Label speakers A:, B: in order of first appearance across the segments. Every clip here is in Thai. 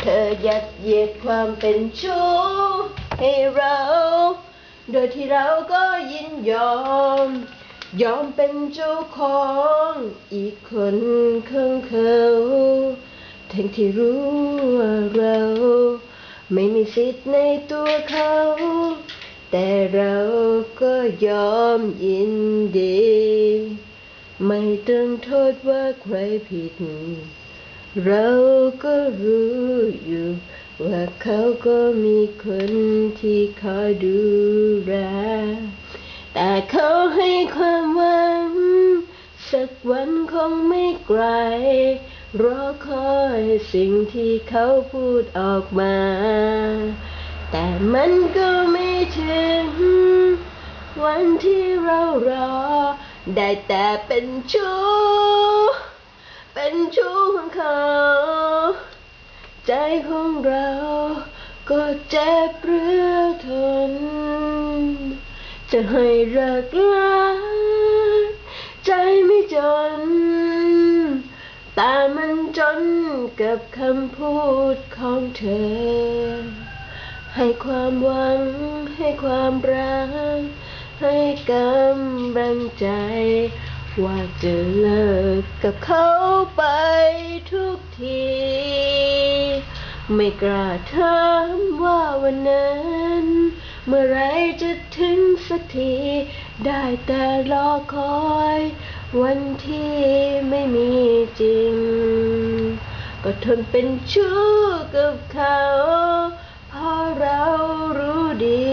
A: เธอยัดเยียดความเป็นชู้ให้เรา โดยที่เราก็ยินยอม ยอมเป็นเจ้าของอีกคนข้างเขาทั้งที่รู้ว่าเรา ไม่มีสิทธิ์ในตัวเขา แต่เราก็ยอมยินดี ไม่ต้องโทษว่าใครผิด เราก็รู้อยู่ว่าเขาก็มีคนที่คอยดูแลแต่เขาให้ความหวัง สักวันคงไม่ไกล รอคอยสิ่งที่เขาพูดออกมา แต่มันก็ไม่ถึง วันที่เรารอ ได้แต่เป็นชู้ เป็นชู้ของเขา ใจของเราก็เจ็บเรือทน จะให้รักลางใจไม่จน แต่มันจนกับคำพูดของเธอ ให้ความหวังให้ความรัก ให้กำลังใจ ว่าจะเลิกกับเขาไปทุกที ไม่กล้าถามว่าวันนั้น เมื่อไรจะถึงสักที ได้แต่รอคอย วันที่ไม่มีจริง ก็ทนเป็นชู้กับเขาเพราะเรารู้ดี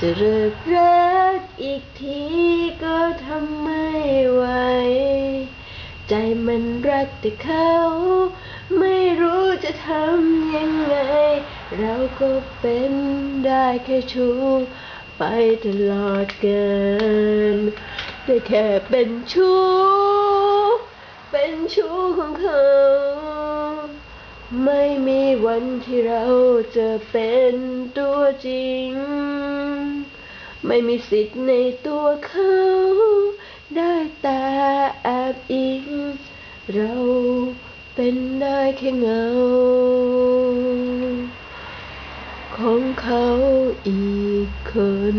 A: จะเลิกรักอีกทีก็ทำไม่ไหว ใจ มันรักแต่เขา ไม่รู้จะทำยังไง เราก็เป็นได้แค่ชู้ไปตลอดเกินได้แค่เป็นชู้ เป็นชู้ของเขา ไม่มีวันที่เราจะเป็นตัวจริง ไม่มีสิทธิ์ในตัวเขา ได้แต่แอบอิง เราเป็นได้แค่เงา ของเขาอีกคน